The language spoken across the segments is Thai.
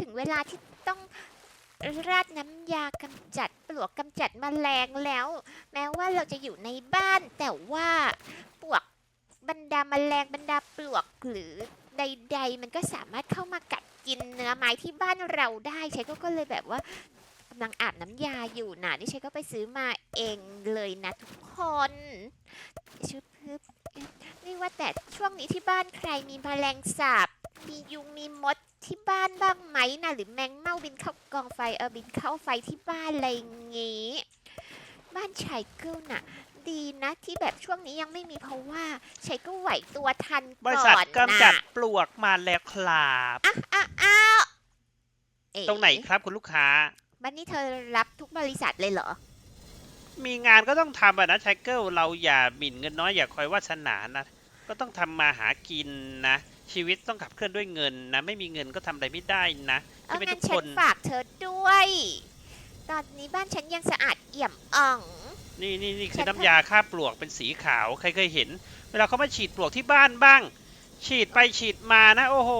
ถึงเวลาที่ต้องราดน้ำยากำจัดปลวกกำจัดแมลงแล้ว แม้ว่าเราจะอยู่ในบ้าน แต่ว่าปลวกบรรดาแมลงบรรดาปลวกหรือใด ๆ มันก็สามารถเข้ามากัดกินเนื้อไม้ที่บ้านเราได้ใช้ก็ก็เลยแบบว่ากำลังอาบน้ำยาอยู่นะนี่ใช้ก็ไปซื้อมาเองเลยนะทุกคนชุบพึบนี่ว่าแต่ช่วงนี้ที่บ้านใครมีแมลงสาบมียุงมีมด ที่บ้านบ้างไหมนะหรือแมงเม่าบินเข้ากองไฟเออบินเข้าไฟที่บ้านอะไรอย่างงี้ บ้านชายเกิลน่ะ ดีนะที่แบบช่วงนี้ยังไม่มีเพราะว่าชายก็ไหวตัวทันบริก่ษัทอนกำจัดนะปลวกมาแล้วครับอ้าวอ้าวอ้าวเอ๋ตรงไหนครับคุณลูกค้า บ้านนี้เธอรับทุกบริษัทเลยเหรอ มีงานก็ต้องทำอะนะชายเกิลเราอย่าหมิ่นเงินน้อยอย่าคอยวาสนานะ ก็ต้องทำมาหากินนะ ชีวิตต้องขับเคลื่อนด้วยเงินนะ ไม่มีเงินก็ทำอะไรไม่ได้นะเอาจะเป็นงั้ทุนกฉัคนนฝากเธอด้วย ตอนนี้บ้านฉันยังสะอาดเอี่ยมอ่อง นี่นี่นี่คืฉัอน น้ำยาฆ่าปลวกเป็นสีขาวใครเคยเห็น เวลาเขามาฉีดปลวกที่บ้านบ้าง ฉีดไปฉีดมานะ โอ้โห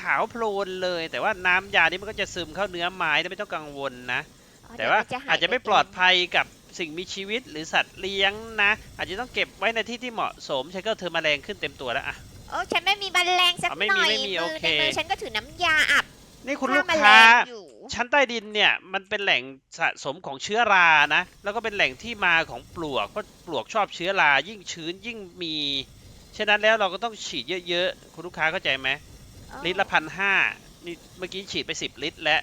ขาวโพลนเลย แต่ว่าน้ำยานี้มันก็จะซึมเข้าเนื้อไม้ไม่ต้องกังวลนะอ๋อแต่เดี๋ยว่ามันหยอาจจะไม่ปปลอดภัยกับสิ่งมีชีวิตหรือสัตว์เลี้ยงนะ อาจจะต้องเก็บไว้ในที่ที่เหมาะสมใช้ก็เธอแมลงขึ้นเต็มตัวแล้วอะ โอ้ฉันไม่มีแมลงสักอ๋อไม่หมีน่อยไม่มีมืโออเค ในมือฉันก็ถือน้ำยาอับนี่คุณฆ่ลูกแมลค้า งอยู่ชั้นใต้ดินเนี่ยมันเป็นแหล่งสะสมของเชื้อรานะ แล้วก็เป็นแหล่งที่มาของปลวกเพราะปลวกชอบเชื้อรา ยิ่งชื้นยิ่งมี ฉะนั้นแล้วเราก็ต้องฉีดเยอะๆ คุณลูกค้าเข้าใจไหมลิตรละพันห้านี่เมื่อกี้ฉีดไปสิบลิตรแล้ว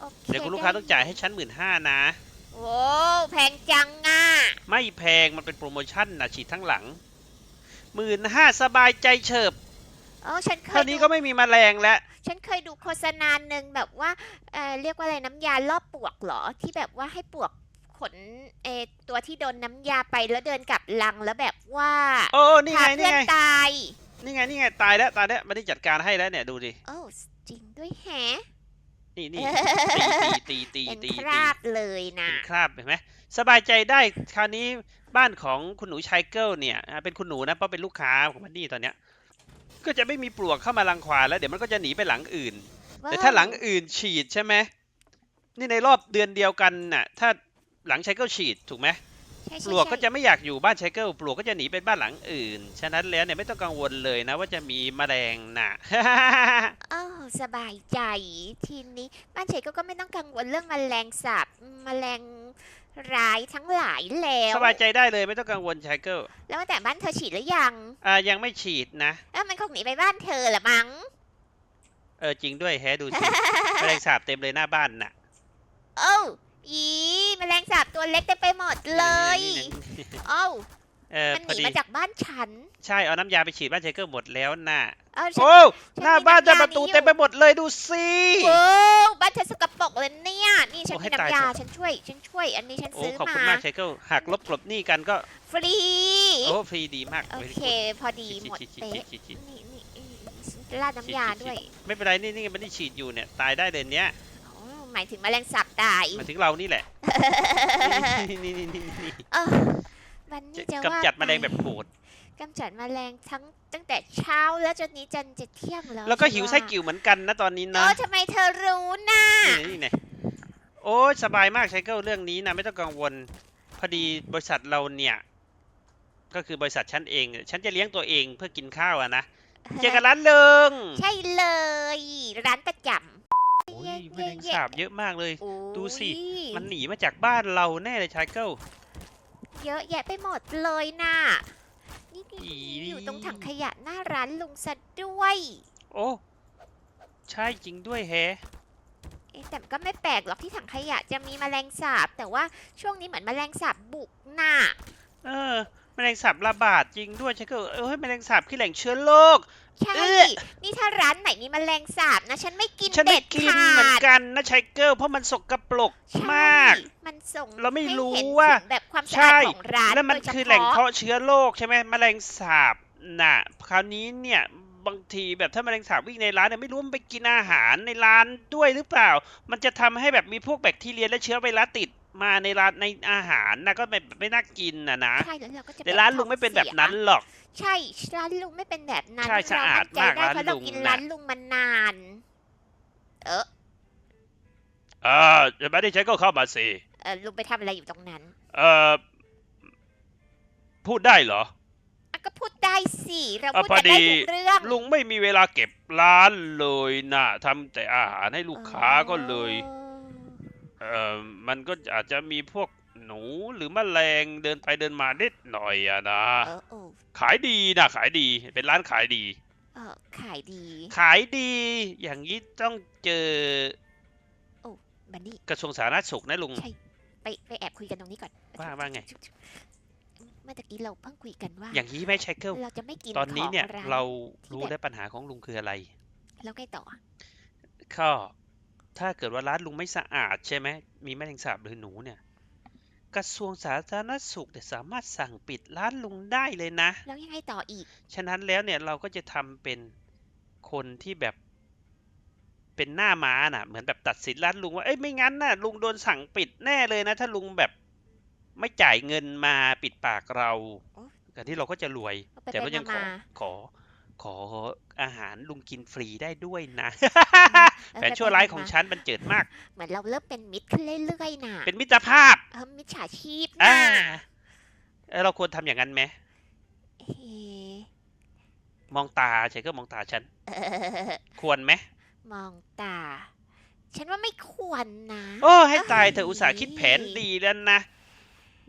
โอเคเดี๋ยวคุณลูกค้าต้องจ่ายให้ชั้นหมื่นห้านะ โอ้แพงจังอะไม่แพงมันเป็นโปรโมชั่นนะฉีดทั้งหลัง หมื่นห้าสบายใจเฉิบโอ้ฉันเคเท่ายนี้ดูก็ไม่มีแมลงแล้ว ฉันเคยดูโฆษณาหนึ่งแบบว่าเอ่อเรียกว่าอะไรน้ำยาล่อปลวกเหรอที่แบบว่าให้ปลวกขนเออตัวที่โดนน้ำยาไปแล้วเดินกลับลังแล้วแบบว่าโอ้นี่พาไงเพื่นี่อนไง ตายนี่ไง นี่ไง ตายแล้ว ตายแล้วไม่ได้จัดการให้แล้วเนี่ย ดูดิ โอ้จริงด้วยแฮะ นี่นี่ตีตีตีเป็นตีคตีราบเลยนะเป็นคราบเห็นไหม สบายใจได้คราวนี้บ้านของคุณหนูชายเกิลเนี่ยอ่าเป็นคุณหนูนะเพราะเป็นลูกค้าของมันนี่ตอนเนี้ย ก็จะไม่มีปลวกเข้ามารังควานแล้วเดี๋ยวมันก็จะหนีไปหลังอื่น แต่ถ้าหลังอื่นฉีดใช่ไหมนี่ในรอบเดือนเดียวกันน่ะ ถ้าหลังชายเกิลฉีดถูกไหมใช่ใช่ปลวกก็ใช่จะไม่อยากอยู่บ้านชายเกิลปลวกก็จะหนีไปบ้านหลังอื่น ฉะนั้นแล้วเนี่ยไม่ต้องกังวลเลยนะ ว่าจะมีแมลงน่ะโอ้สบายใจทีนี้บ้านเฉยก็ก็ไม่ต้องกังวลเรื่องแมลงสาบแมลง ร้ายทั้งหลายแล้ว สบายใจได้เลยไม่ต้องกังวลชายเกิลแล้วว่าแต่บ้านเธอฉีดหรือยังอ่ายังไม่ฉีดนะแล้วมันคงหนีไปบ้านเธอละมั้ง เออจริงด้วยแฮะดูสิ แมลงสาบเต็มเลยหน้าบ้านน่ะโอ้าอีแมลงสาบตัวเล็กเต็มไปหมดเลยนี่นี่นี่โอ้า เออมันพหอนีดี มาจากบ้านฉัน ใช่ เอาน้ำยาไปฉีดบ้านชายเกิลหมดแล้วน่ะ เอ้าฉัน โอ้ฉันหน้ามีบ้านน้ำจะยาประตูนี้อยู่เต็มไปหมดเลยดูสิโอ้บ้านเธอสกปรกเลยเนี่ย นี่ฉันโอ้ให้มีตายน้ำยา เถอะ ฉันช่วย ฉันช่วย อันนี้ฉันโอ้ ซื้อขอบคุณมามากชายเกิลหักลบกลบหนี้กันก็ ฟรี โอ้ฟรีดีมากโอ very เค good พอดีฉีดหมดฉีดฉีดเป๊ะฉีดฉีดนี่นี่อืมราดน้ำยาด้วยไม่เป็นไรนี่นี่มันได้ฉีดอยู่เนี่ยตายได้เลยเนี้ยอ๋อหมายถึงแมลงสาบตายมาถึงเรานี่แหละ นี่นี่นี่นี่นี่เออ วันนี้จะว่ากำจัดแมลงแบบโหดกำจัดแมลงทั้งตั้งแต่เช้าแล้วจนนี้จันจะเที่ยงแล้ว แล้วก็ฉันหิวไส้ากิ่วเหมือนกันนะตอนนี้เอนะอทำไมเธอรู้น่ะนี่นี่นี่โอ้ยสบายมากไชเกิลเรื่องนี้นะไม่ต้องกังวลพอดีบริษัทเราเนี่ย ก็คือบริษัทฉันเอง ฉันจะเลี้ยงตัวเองเพื่อกินข้าวอะนะเจอกันร้านเลิงใช่เลย ร้านประจำโอ้ยแมลงสาบเยอะมากเลยโอ้ยดูสิ มันหนีมาจากบ้านเราแน่เลยไชเกิล เยอะแยะไปหมดเลยน่ะ นี่อีอยู่ตรงถังขยะหน้าร้านลุงซะด้วย โอ้ใช่จริงด้วยแฮะเอ๊ะแต่ก็ไม่แปลกหรอกที่ถังขยะจะมีแมลงสาบ แต่ว่าช่วงนี้เหมือนแมลงสาบบุกน่ะ เออแมลงสาบระบาดจริงด้วยไชเกิลเอ้ยแมลงสาบคือแหล่งเชื้อโรค ใช่เอ๊ะ นี่ถ้าร้านไหนมีแมลงสาบนะ ฉันไม่กินฉันเด็ไม่ดกินขาเหมือนดกันนะไชเกิลเพราะมันสกปรกใช่มาก มันส่งเราไม่ให้รู้เห็นว่าถึงแบบความสะใช่อาดของร้านแล้วมันโดยเฉคือแหล่งพาะ เพาะเชื้อโรคใช่ไหมแมลงสาบน่ะคราวนี้เนี่ยบางทีแบบถ้าแมลงสาบวิ่งในร้านเนี่ยไม่รู้มันไปกินอาหารในร้านด้วยหรือเปล่า มันจะทำให้แบบมีพวกแบคทีเรียและเชื้อไวรัสติด มาในร้านในอาหารนะก็ไม่ไม่น่ากินนะนะใช่แล้วเราก็จะแต่ร้านลุงไม่เป็นแบบนั้นหรอก ใช่ร้านลุงไม่เป็นแบบนั้นใช่สะอาดเรมั่นใจได้มากเพราะเราร้านลุงกินน่ะร้านลุงมานานออเออจะไม่ได้ใช้ก็เข้ามาสิเออลุงไปทำอะไรอยู่ตรงนั้น เออพูดได้เหรออะก็พูดได้สิเราอะพูดพอกันได้ดีทุกเรื่องลุงไม่มีเวลาเก็บร้านเลยนะทำแต่อาหารให้ลูกค้าก็เลย เออมันก็อาจจะมีพวกหนูหรือแมลงเดินไปเดินมานิดหน่อยอะนะ เออเออขายดีนะขายดีเป็นร้านขายดี เออขายดี ขายดีอย่างนี้ต้องเจอบันนี่กระทรวงสาธารณสุขนะลุง ใช่ ไปไปแอบคุยกันตรงนี้ก่อนว่าว่าไง เมื่อตะกี้เราเพิ่งคุยกันว่า อย่างนี้ไหมไชเกิลเราจะไม่กินตอนนี้เนี่ย ของร้เราที่รู้แบบแล้วปัญหาของลุงคืออะไร แล้วไงต่อก็ ถ้าเกิดว่าร้านลุงไม่สะอาดใช่ไหมมีแมลงสาบหรือหนูเนี่ยกระทรวงสาธารณสุขเนี่ยสามารถสั่งปิดร้านลุงได้เลยนะ แล้วยังไงต่ออีก ฉะนั้นแล้วเนี่ยเราก็จะทำเป็นคนที่แบบ เป็นหน้าม้าน่ะ เหมือนแบบตัดสินร้านลุงว่าเอ้ยไม่งั้นน่ะลุงโดนสั่งปิดแน่เลยนะ ถ้าลุงแบบไม่จ่ายเงินมาปิดปากเราโอ้แต่ที่เราก็จะรวยไปแต่ไปก็ยังขอมาขอ ขออาหารลุงกินฟรีได้ด้วยนะเออแผนชั่วร้ายของไปๆมฉันมันเจิดมาก เหมือนเราเริ่มเป็นมิตรขึ้นเรื่อยๆน่ะเป็นมิตรภาพเออมิจฉาชีพอ่าน่ะเอ้ยเราควรทำอย่างนั้นไหมเฮ้มองตาใช่ก็มองตาฉัน เออควรไหมมองตา ฉันว่าไม่ควรนะ โอ้ให้ตายเธอเอ้ยอุตส่าห์คิดแผนดีแล้วนะ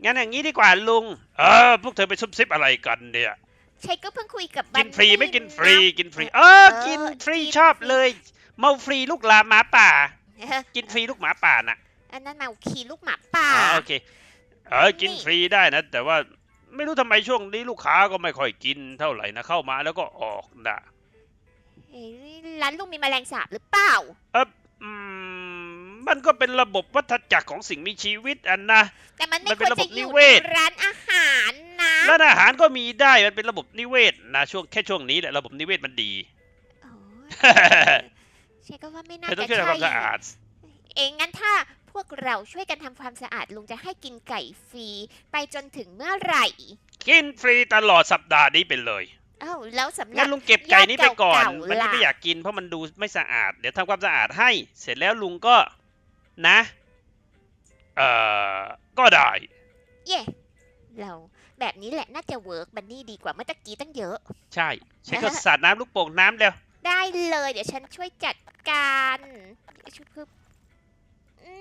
งั้นอย่างนี้ดีกว่าลุง เออพวกเธอไปซุบซิบอะไรกันเนี่ย ใช่ก็เพิ่งคุยกับกินฟรีบัไม่กินนะฟรีกินฟรีเออเออกินฟรีกินชอบฟรีเลย เมาฟรีลูกหลาหมาป่าเออกินฟรีลูกหมาป่าน่ะอันนั้นมาขี่ลูกหมาป่าอ๋อโอเคเออกินนี่ฟรีได้นะ แต่ว่าไม่รู้ทำไมช่วงนี้ลูกค้าก็ไม่ค่อยกินเท่าไหร่นะเข้ามาแล้วก็ออกนะเอ้ยร้านลุงมีแมลงสาบหรือเปล่าอืมมันก็เป็นระบบวัฏจักรของสิ่งมีชีวิตอันนะแต่มันมัไม่นคเป็นวรระบบจะอยู่นิเวศในร้านอาหารนะ ร้านอาหารก็มีได้มันเป็นระบบนิเวศนะช่วงแค่ช่วงนี้แหละระบบนิเวศมันดี โอ้ยใช่ก็ว่าไม่น่าเธอต้อจะงช่วยทำความใช่สะอาด เองงั้นถ้าพวกเราช่วยกันทำความสะอาดลุงจะให้กินไก่ฟรีไปจนถึงเมื่อไหร่ กินฟรีตลอดสัปดาห์นี้ไปเลยเอ้าแล้วสำหรังั้บ นลุงเก็บไก่นี้ไปก่อน ยอดเก่าๆวันนี้ล่ะ ไม่อยากกินเพราะมันดูไม่สะอาด เดี๋ยวทำความสะอาดให้ เสร็จแล้วลุงก็นะ เอ่อ ก็ได้ เย่เรา แบบนี้แหละน่าจะเวิร์กบันนี่ดีกว่าเมื่อตะกี้ตั้งเยอะ ใช่ฉันก็สาดน้ำลูกโป่งน้ำแล้วได้เลยเดี๋ยวฉันช่วยจัดการช่วยเพิ่ม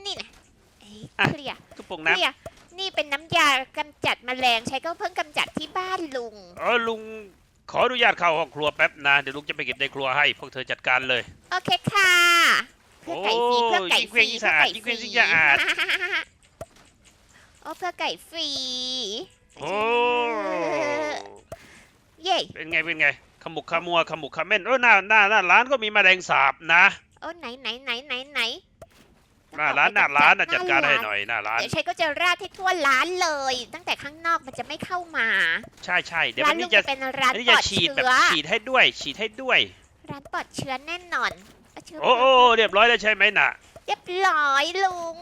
นี่นะเอ้ยอะเคลียร์ลูกโป่งเคน้ำลียร์นี่เป็นน้ำยากำจัดแมลงใช้ก็เพิ่งกำจัดที่บ้านลุงเออลุงขออนุญาตเข้าห้องครัวแป๊บนะเดี๋ยวลุงจะไปเก็บในครัวให้พวกเธอจัดการเลย โอเคค่ะเพื่อไก่ฟรีโอ้เพื่อไก่ฟรียิ่งเคว้งยิ่งสะอาดยิ่งเคว้งยิ่งสะอาดโอ้เพื่อไก่ฟรี โอ้เย่เป็นไงเป็นไงขมุกขมัวขมุกขม่นเออหน้าหน้าหน้าร้านก็มีแมลงสาบนะโอ้ไหนไหนไหนไหนไหนหน้าร้านหน้าร้านน่ะจัดการให้หน่อยหน้าร้านเดี๋ยวใช้ก็จะราดให้ทั่วร้านเลย ตั้งแต่ข้างนอกมันจะไม่เข้ามา ใช่ใช่เดี๋ยวร้าวันนลุนี้งจะจะเป็นร้านอันนี้ปลจะอดฉีดแบบเชื้อฉีดให้ด้วย ฉีดให้ด้วย ร้านปลอดเชื้อแน่นอนเชื้โอ้โอ้เรียบร้อยแล้วใช่ไหมน่ะ เรียบร้อยลุง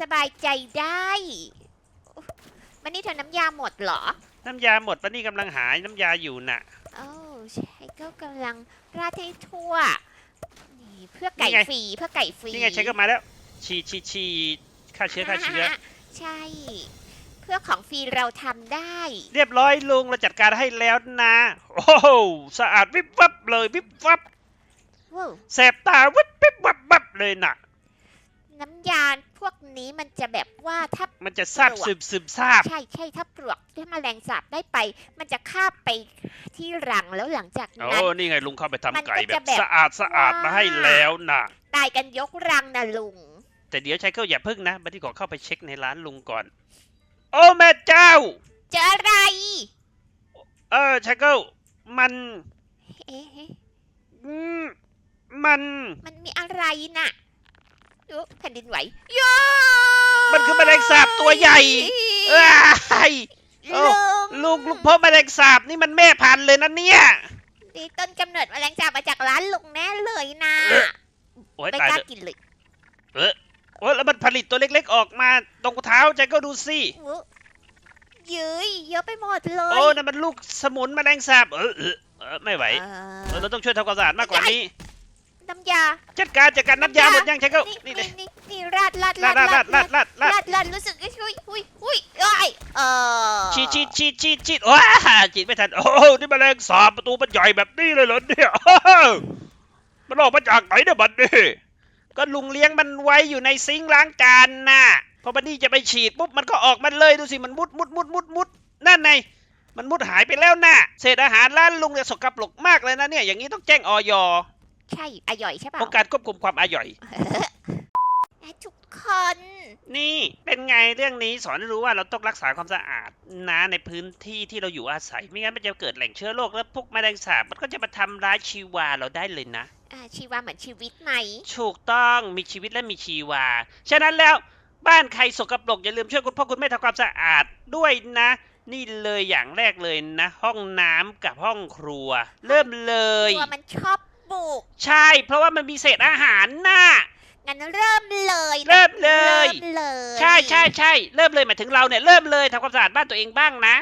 สบายใจได้ วันนี้เธอน้ำยาหมดเหรอน้ำยาหมดปะนี่กำลังหาน้ำยาอยู่น่ะ โอ้ใช่ก็กำลังราดให้ทั่ว นี่เพื่อไก่นี่ไง ฟรีเพื่อไก่ฟรีนี่ไงใช้ก็มาแล้ว ฉีดฉีดฉีดฆ่าเชื้อฆ่าเชื้อ ใช่ เพื่อของฟรีเราทำได้ เรียบร้อยลุงเราจัดการให้แล้วนะ โอ้โหสะอาดวิบวับเลยวิบวับว้าวแสบตาวิบวิบวับวับเลยน่ะ น้ำยาพวกนี้มันจะแบบว่าถ้ามันจะซาบซึมซึมซาบ ใช่ใช่ถ้าปลวกถ้าแมลงสาบได้ไป มันจะคาบไปที่รังแล้วหลังจากโอ้นั้นนี่ไงลุงเข้าไปทำมันก็ไก่แบจะบแบบสะอาดสะอาดมาให้แล้วน่ะตายกันยกรังนะลุง แต่เดี๋ยวชายเกิลอย่าพึ่งนะบัดดี้ขอเข้าไปเช็คในร้านลุงก่อน โอ้แม่เจ้าเจออะไร เออชายเกิลมันเอ๊ะเอ๊ะอืมมัน มันมีอะไรน่ะ ดูแผ่นดินไหวโยมันคือแมลงสาบตัวใหญ่เอ้ยเอ้าลุงลูกลูกพ่อแมลงสาบนี่มันแม่พันธุ์เลยนะเนี่ยนี่ต้นกำเนิดแมลงสาบมาจากร้านลุงแน่เลยนะเออโอ้ยไม่ตายกล้าเลยกินเลยโอ้ยแล้วมันผลิตตัวเล็กๆออกมาตรงเท้าชายเกิลดูสิอุ๊ยยืยเยอะไปหมดเลยโอ้นั่นมันลูกสมุนแมลงสาบเออเออเออไม่ไหวเอเอออเราต้องช่วยทำความสะอาดมากกว่านี้ น้ำยาจัดการจัดการน้ำยาหมดยังไชเกิลนี่นี่นี่เลยนี่นี่ราดราดลาราดดลาดลาดลาดลาดราดราดรู้สึกอุ้ยอุ้ยอุ้ยเอ้ยเออฉีดฉีดฉีดฉีดฉีดว้าฉีดไม่ทันโอ้โหนี่แมลงสาบประตูมันใหญ่แบบนี้เลยเหรอเนี่ยมันออกมาจากไหนเนี่ยบัดนี้ก็ลุงเลี้ยงมันไว้อยู่ในซิงค์ล้างจานน่ะพอบัดนี้จะไปฉีดปุ๊บมันก็ออกมาเลยดูสิมันมุดมุดมุดมุดมุดนั่นไงมันมุดหายไปแล้วน่ะ เศษอาหารร้านลุงเนี่ยสกปรกมากเลยนะเนี่ย อย่างนี้ต้องแจ้งออย ใช่อร่อยใช่เปล่าองค์การควบคุมความอร่อย ทุกคน นี่เป็นไงเรื่องนี้สอนให้รู้ว่าเราต้องรักษาความสะอาดนะในพื้นที่ที่เราอยู่อาศัย ไม่งั้นมันจะเกิดแหล่งเชื้อโรคแล้วพวกแมลงสาบมันก็จะมาทำร้ายชีวาเราได้เลยนะอ่าชีวาเหมือนชีวิตไหมถูกต้องมีชีวิตและมีชีวา ฉะนั้นแล้วบ้านใครสกปรกอย่าลืมช่วยคุณพ่อคุณแม่ทำความสะอาดด้วยนะ นี่เลยอย่างแรกเลยนะ ห้องน้ำกับห้องครัว เริ่มเลยตัวมันชอบ บุกใช่ เพราะว่ามันมีเศษอาหารน่ะ งั้นเริ่มเลยเริ่มเลย เริ่มเลย ใช่ใช่ใช่เริ่มเลยหมายถึงเราเนี่ยเริ่มเลยทำความสะอาดบ้านตัวเองบ้างนะ